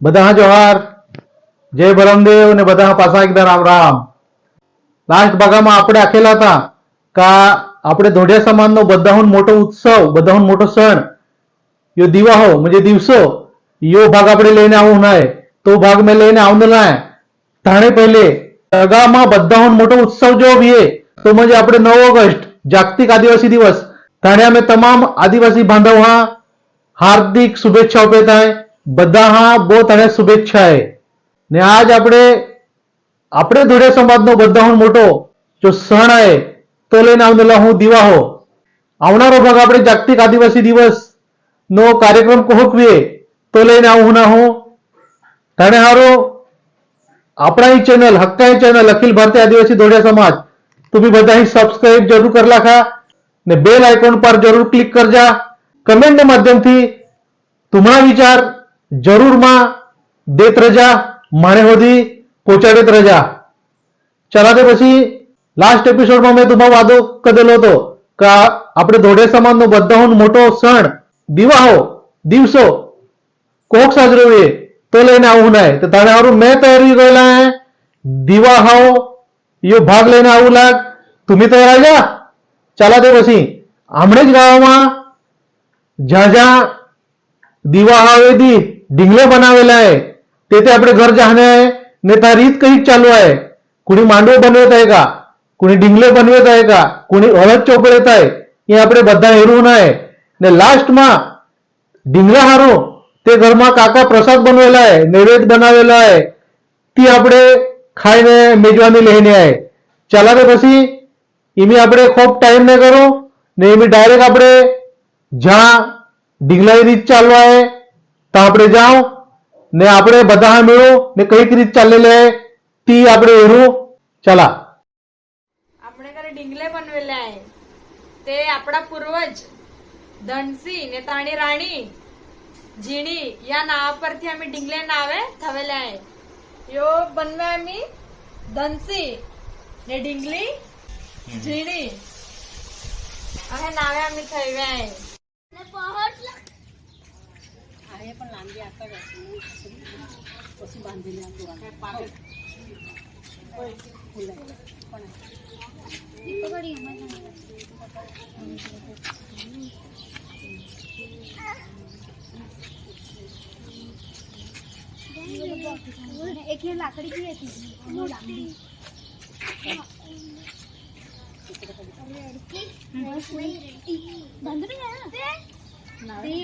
બધા જોહાર જય બરમદેવ ને બધા પાછા એકદમ રામ રામ લાસ્ટ ભાગામાં આપણે આખેલા હતા કે આપણે ધોડિયા સમાજનો બધાહુન મોટો ઉત્સવ બધાહુન મોટો સણ यो दिवाहो म्हणजे दिवसो यो भाग आपण लेणे आऊ नये तो भाग मी लेणे आऊ नये ठाणे पहिले जगामा बद्दाहून मोठा उत्सव जो भी है तो म्हणजे आपले नऊ ऑगस्ट जागतिक आदिवासी दिवस ठाण्या में तमाम आदिवासी बांधव हा हार्दिक शुभेच्छा उपेत आहे બધા હા બધાહા બોતને શુભેચ્છાએ. ને આજ આપણે આપણે ધોળે સમાજનો બધા હું મોટો, જો સણાએ તો લઈને આવનેલા હું દિવાહો. આવનારો ભાગ આપણે જાગતિક આદિવાસી દિવસ નો કાર્યક્રમ કોહકવીએ, તો લઈને આવું ના હું. ધાણે હારો આપણાની ચેનલ હક્કાની ચેનલ, અખિલ ભારતીય આદિવાસી ધોળિયા સમાજ तुम्ही बधाही सबस्क्राईब જરૂર कर लाखा ने बेल आयकॉन पर जरूर क्लिक कर जा कमेंट माध्यमથી વિચાર જરૂરમાં દેત રજા, માણે હોધી પોચાડે રજા. ચલાતે પછી લાસ્ટ એપિસોડમાં મેં તમારો વાદો કરેલો હતો કે આપણે ધોડે સમાજનો બધાહું મોટો સણ દિવાહો દિવસો, કોક સાજરો એ, તો લઈને આવું નાય. તો તારે સારું મેં તૈયારી રહેલા હે દિવાહાઓ યો ભાગ લઈને આવું લાગ. तुम्ही तयार आहे का પછી. ते જ हमणेच જ્યાં જ્યાં ज्या दिवा हवेदी डिंगले बनावेला आहे तेथे આપણે ઘર જાણે आहे ને त्या રીત कही चालू आहे कुणी मांडव बनवत आहे का कुणी डिंगले बनवत आहे का कुणी हळद ચોપડત आहे એ આપણે બધા હેરવું आहे ને લાસ્ટમાં ડીંગલા હારો તે ઘરમાં કાકા પ્રસાદ બનવેલા आहे નૈવેદ્ય બનાવેલો आहे ती આપણે ખાઈને મેજવાની લઈને आहे ચાલા તે પછી એમી આપણે ખૂબ ટાઈમ ન કરો ને એમી ડાયરેક્ટ આપણે જ્યાં ડીંગલાની રીત ચાલવા आहे તો આપણે જાઓ ને આપણે બધા મેળો ને કઈક રીત ચાલેલે ती આપણે हेरू चला आपल्याकडे डिंगले बनवले आहे ते आपला पूर्वज धनसी नेताणी राणी जिणी या नावावरती आम्ही डिंगले नावे थवेले आहे यो बनवे आम्ही धनसी ने डिंगली जिणी अहे नावे आम्ही थवे आहे एक हे लाकडी की येते आणि लांबी बांधून घ्या ना ते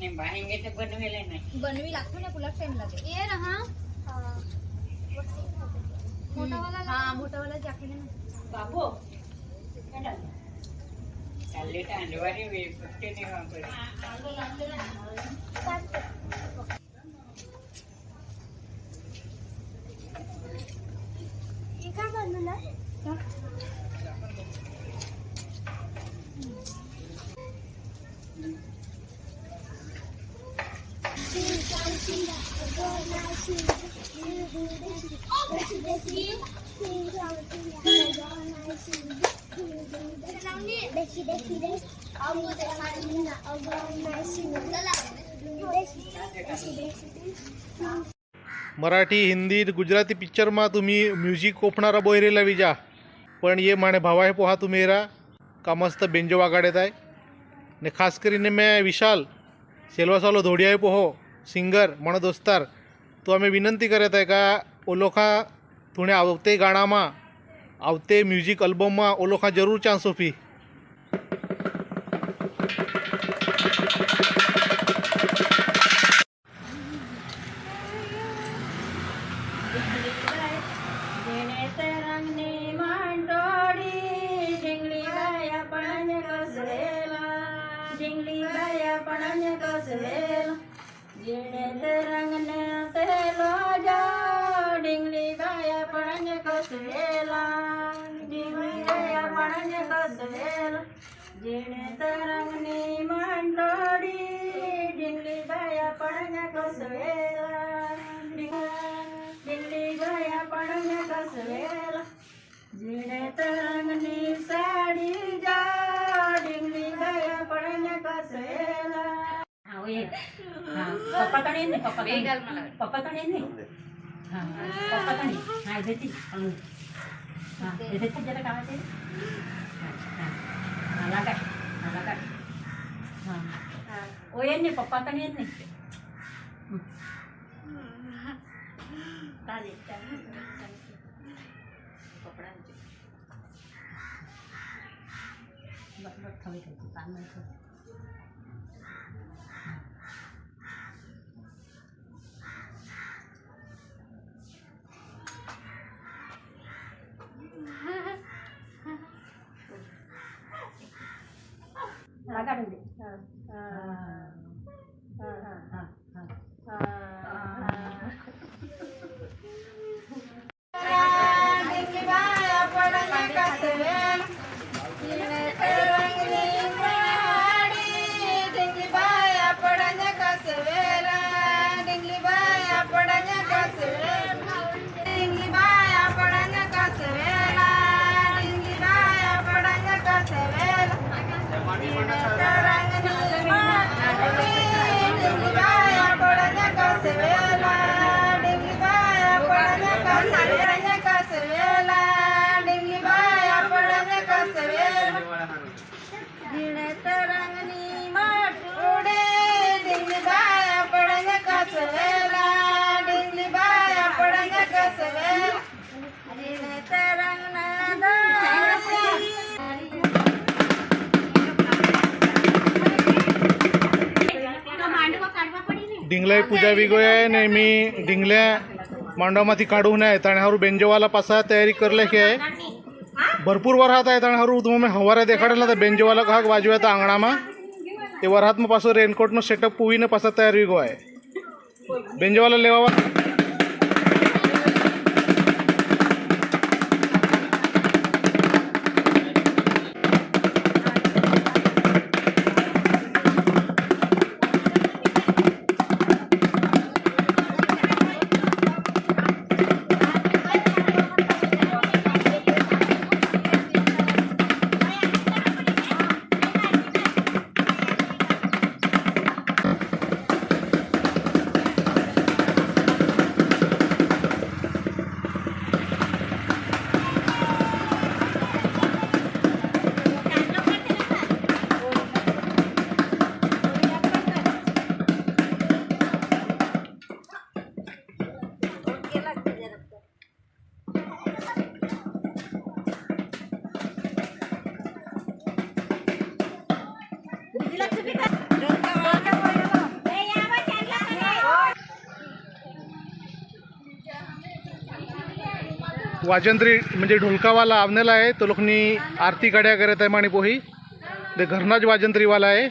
किती कमी आहे ना? बघ ना, मी जाईल. मी जाईल. सही दे बाई. दे दे. आपण बनवू ना हळद लागत तर करते बनवी लागतो ना तुला टाइम लागेल ये ना हा मोठावाला हा मोठावाला ना बाबू चालले तर अंडवारी वे फुटते नाही वापरत हे का बनवलं मराठी हिंदी गुजराती पिक्चरमा तुम्ही म्युझिक कोपणारा बोहरेला विजा. पण ये माणे भावाय पोहा तुम्ही रा. का मस्त बेंजो वागाडेत आहे. ने खास करीने मैं विशाल धोडी आहे पोहो सिंगर म्हण दोस्तार. तो आम्ही विनंती करत आहे का ओलोखा तुने आवते गाणामा आवते म्युझिक अल्बममा ओलोखा जरूर चान्स होफी पप्पाकडे नाही पप्पाकडे. पप्पाकडे नाही हा पप्पाकडे हा देते हा. देते जरा कामाचे हा. लागा हा लागा हा. ओ येत नाही पप्पाकडे येत नाही चालेल चालेल बस बस थोडी खायची 大家听得，嗯嗯。डिंगले पूजा वेगळी नेहमी डिंगल्या मांडवामध्ये काढून आहे हरू बेंजेवाला पासा तयारी करले की आहे. भरपूर वरात आहे हरू उदम हवारा देखाडला तर बेंजेवाला घाक बाजू आहे आंगणामा ते वरात मग पासून रेनकोटनं सेटअप पुवीनं पासा तयार वेगो आहे. बेंजेवाला लेवावा वाजंत्री म्हणजे ढोलकावाला आवनेला आहे तो लोकनी आरती गाड्या करत आहे माणी पोही ते घरनाच वाजंत्रीवाला आहे.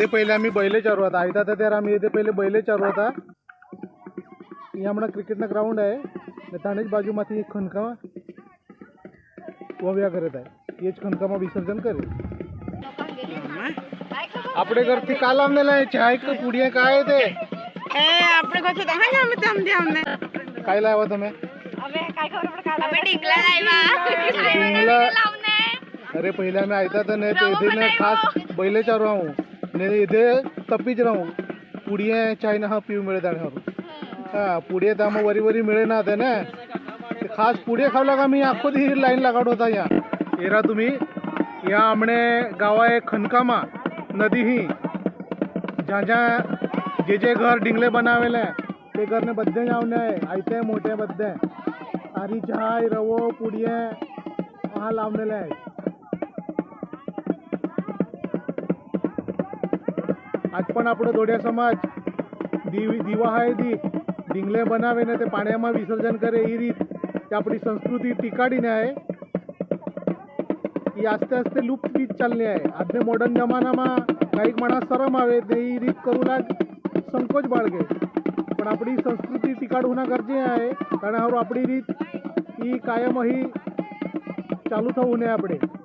इथे पहिले आम्ही बैले चारवत आयता तर आम्ही इथे पहिले बैले चारवता म्हणा क्रिकेटनं ग्राउंड आहे. ताणेच बाजूमाती एक खणकामा वव्या करत आहे. हेच खणकामा विसर्जन करेल. आपले घर का काल आमनेला चहा एक पुढे काय ते? काय लावा तुम्ही? अरे पहिले आम्ही ऐकत तर नाही खास बैले चारू आहोत नाही इथे तपीच राहू తప్పించినాము పుడియే చాయినా हा पिऊ मिळत आणि हा पुढे तर मग वरी वरी मिळे ना त्याने खास पुढे खावला का मी अख्खो ही लाईन लागाड होता या एरा तुम्ही। या आमणे गावा आहे खनकामा नदी ही। ज्या ज्या जे जे घर डिंगले बनावेले ते घरने बद्दे जाऊन आहे आयते मोठे बद्दे आरी चहा रवो पुडिये हा लावलेले आहे आज पण आपण दोड्या समाज दिवी दिवा हाय दी ડીંગલે બનાવીને તે પાણીમાં વિસર્જન કરે એ રીત તે આપણી સંસ્કૃતિ ટીકાડીને આવે એ આસ્તે આસ્તે લુપ્ત રીત ચાલની આવે આજને મોડર્ન જમાનામાં કાંઈક માણસ શરમ આવે તે એ રીત કરું લાગ સંકોચ બાળગે પણ આપણી સંસ્કૃती ટીકાડવું गरजे आहे कारण હવે આપણી રીત એ કાયમ અહીં ચાલુ થવું ને આપણે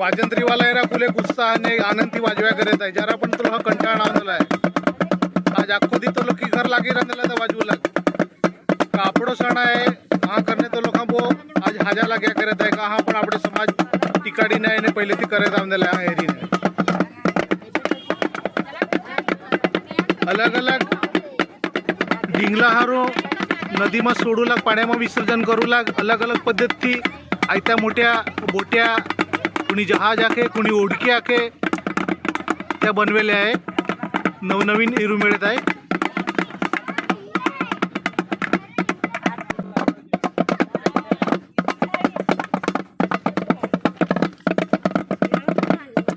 वाजंत्रीवाला येणार फुले गुस्साने आनंदी वाजव्या करत आहे. जरा पण तुला कंटाळा आणला आहे. आज अख्खोदी तो लोक घर लागे रंगला तर वाजवू लाग. कापडो सण आहे हा करणे तो लोक बो आज हाजा लाग्या करत आहे का? हा पण आपले समाज टिकाडी नाही आणि पहिले ती करत आणलेला आहे हा हेरीने अलग अलग. डिंगला हारो नदीमा सोडू लाग पाण्यामा विसर्जन करू लाग. अलग अलग पद्धती. आयत्या मोठ्या बोट्या कुणी जहाज आखे कुणी ओढकी आखे. त्या बनवेल्या आहे. नवनवीन इरू मिळत आहे.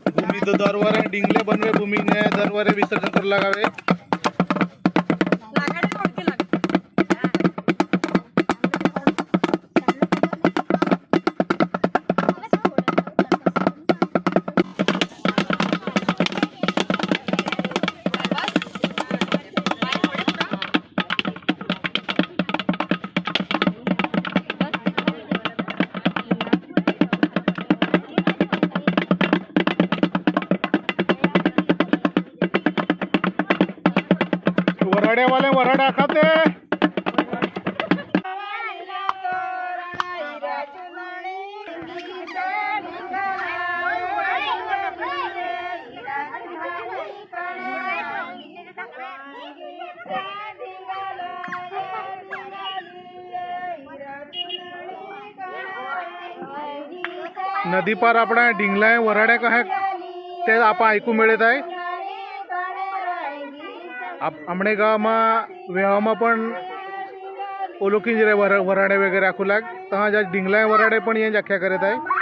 भूमी दरवारे डिंगले बनवे भूमीने दरवारे विसर्जन करू लागावे. नदी पार आपण आहे वराड्या का है ते आपण ऐकू मिळत आहे. आमणे गावमा वेहावमा पण ओलोकिंज रे वर वराडे वगैरे आखू लाग. तहा ज्या वराडे पण हे व्याख्या करत आहे.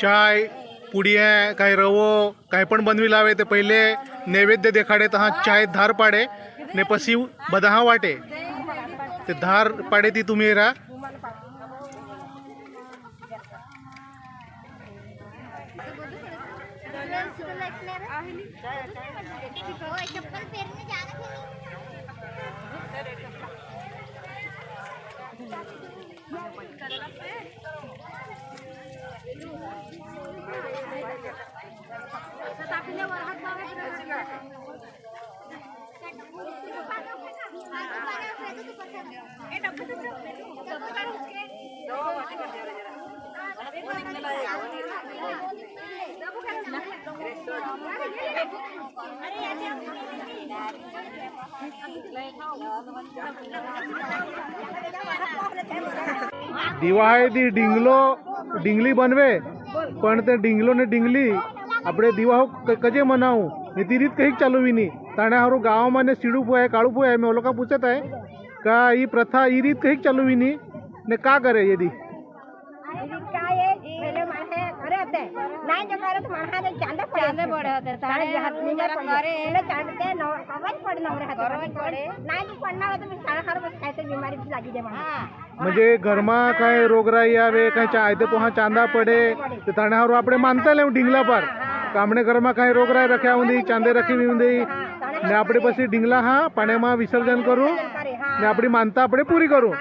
चाय पुडी आहे काय रवो काही पण बनवी लावे ते पहिले. नैवेद्य देखाडे तर हा चाय धार पाडे. ने पसी बदहा वाटे. ते धार पाडे ती तुम्ही राहा દિવાળીથી ડીંગલો ડીંગલી બનવે, પણ તે ડીંગલો ને ડીંગલી આપણે દિવાહો કજે મનાવું? ને તી રીત કંઈક ચાલવી નહીં તાણે સારું ગામમાં ને સીડું પોય કાળું પોય મેં ઓલોકા પૂછતા હે કા એ પ્રથા એ રીત કંઈક ચાલવી નહીં ને કા કરે એદી नाही जे करत माणसाने चांदे पडे चांदे पडे होते ताणे हात जरा करे चांदते कवाच पडे नवरे हात पडे नाही जी पडणार होतं मी साडे खार बस काय बिमारी लागी दे म्हणा म्हणजे ઘરમાં કાંઈ રોગરાઈ આવે કાંઈ ચાયતે પોહા ચાંદા પડે તો તાણે હારું આપણે માનતા લેવું ઢીંગલા પર કે આપણે ઘરમાં કાંઈ રોગરાઈ રખ્યા ઊંધી ચાંદે રખી ઊંધી ને આપણે પછી ઢીંગલા હા પાણીમાં વિસર્જન કરું करे हा ને આપણી માનતા આપણે પૂરી કરું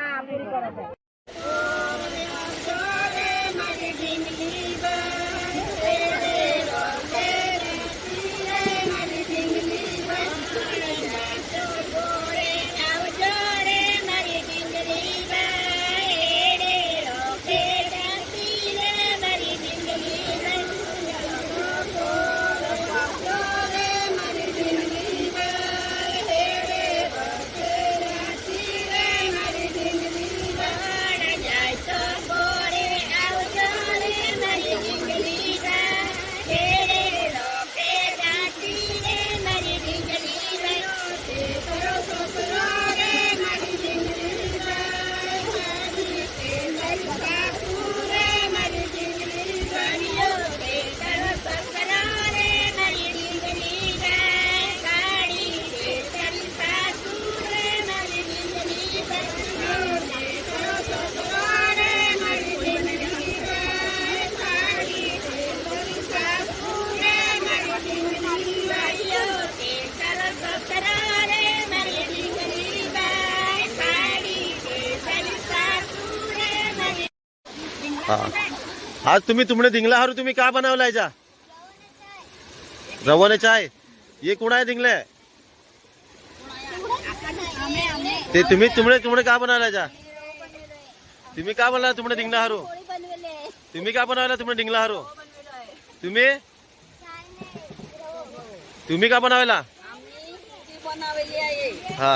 हा. आज तुम्ही तुमने दिंगला हरू तुम्ही का बनवलाय जा? रवाने चाय. ये कोण आहे दिंगले? ते तुम्ही तुमने तुमने का बनवलाय जा? तुम्ही का बनवला तुमने दिंगला हरू? तुम्ही का बनवला तुमने दिंगला हरू? तुम्ही? तुम्ही का बनवला? हा.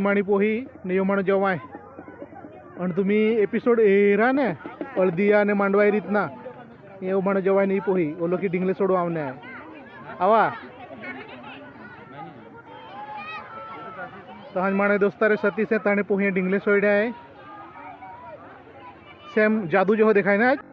माणी पोही ને યો માણો જવાય અને તમે એપિસોડ એરા ને અળદિયા અને માંડવા એ રીતના એવું માણો જવાય નહીં પોહી ઓલો કે ઢીંગલે છોડવા આવને આવા તહાજ માણે દોસ્તારે સતી છે તાણે પોહી ઢીંગલે સોડ્યા હે સેમ જાદુ જેવો દેખાય ને આજ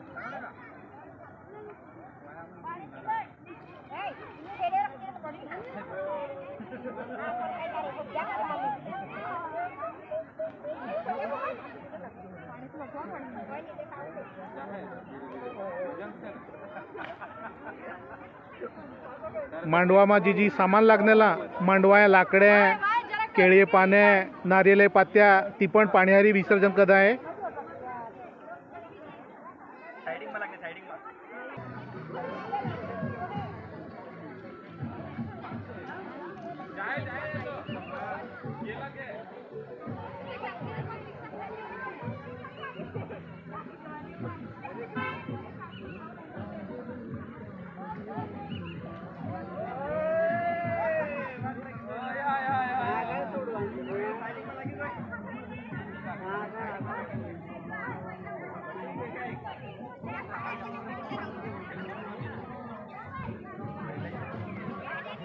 मांडवामा जी जी सामान लागलेला मांडवा लाकड्या केळी पाने नारियल पात्या ती पण पाण्याहारी विसर्जन कदा आहे.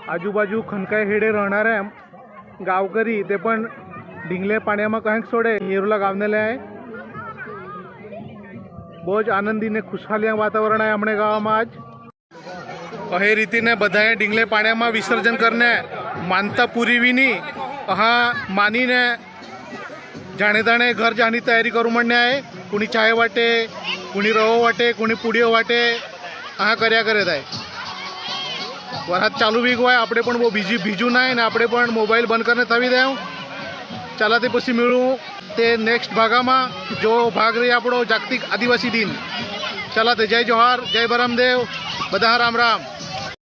आजूबाजू खणकाय हेडे राहणाऱ्या गावकरी ते पण डिंगले पाण्यामा कायक सोडे. नेहरूला गावनेले आहे. बहुत आनंदी ने खुशहाली आहे वातावरण आहे आमणे गावमा आज अहे रीतीने बधाय डिंगले पाण्यामा विसर्जन करन्या मानतापुरी विनी. हा मानिनय जाणे जाणे घर जाने तयारी करू म्हणण्या आहे. कुणी चाय वाटे कुणी रवो वाटे कुणी पुडियो वाटे. हा करया करे दाय વરસાદ ચાલુ બી હોય, આપણે પણ બહુ બીજી બીજું ના ને આપણે પણ મોબાઈલ બંધ કરીને થવી દઉં ચાલાથી પછી મેળવું તે નેક્સ્ટ ભાગામાં જો ભાગ રહી આપણો જાગતિક આદિવાસી દિન. ચાલાતે જય જોહાર, જય બરામદેવ બધા રામ રામ.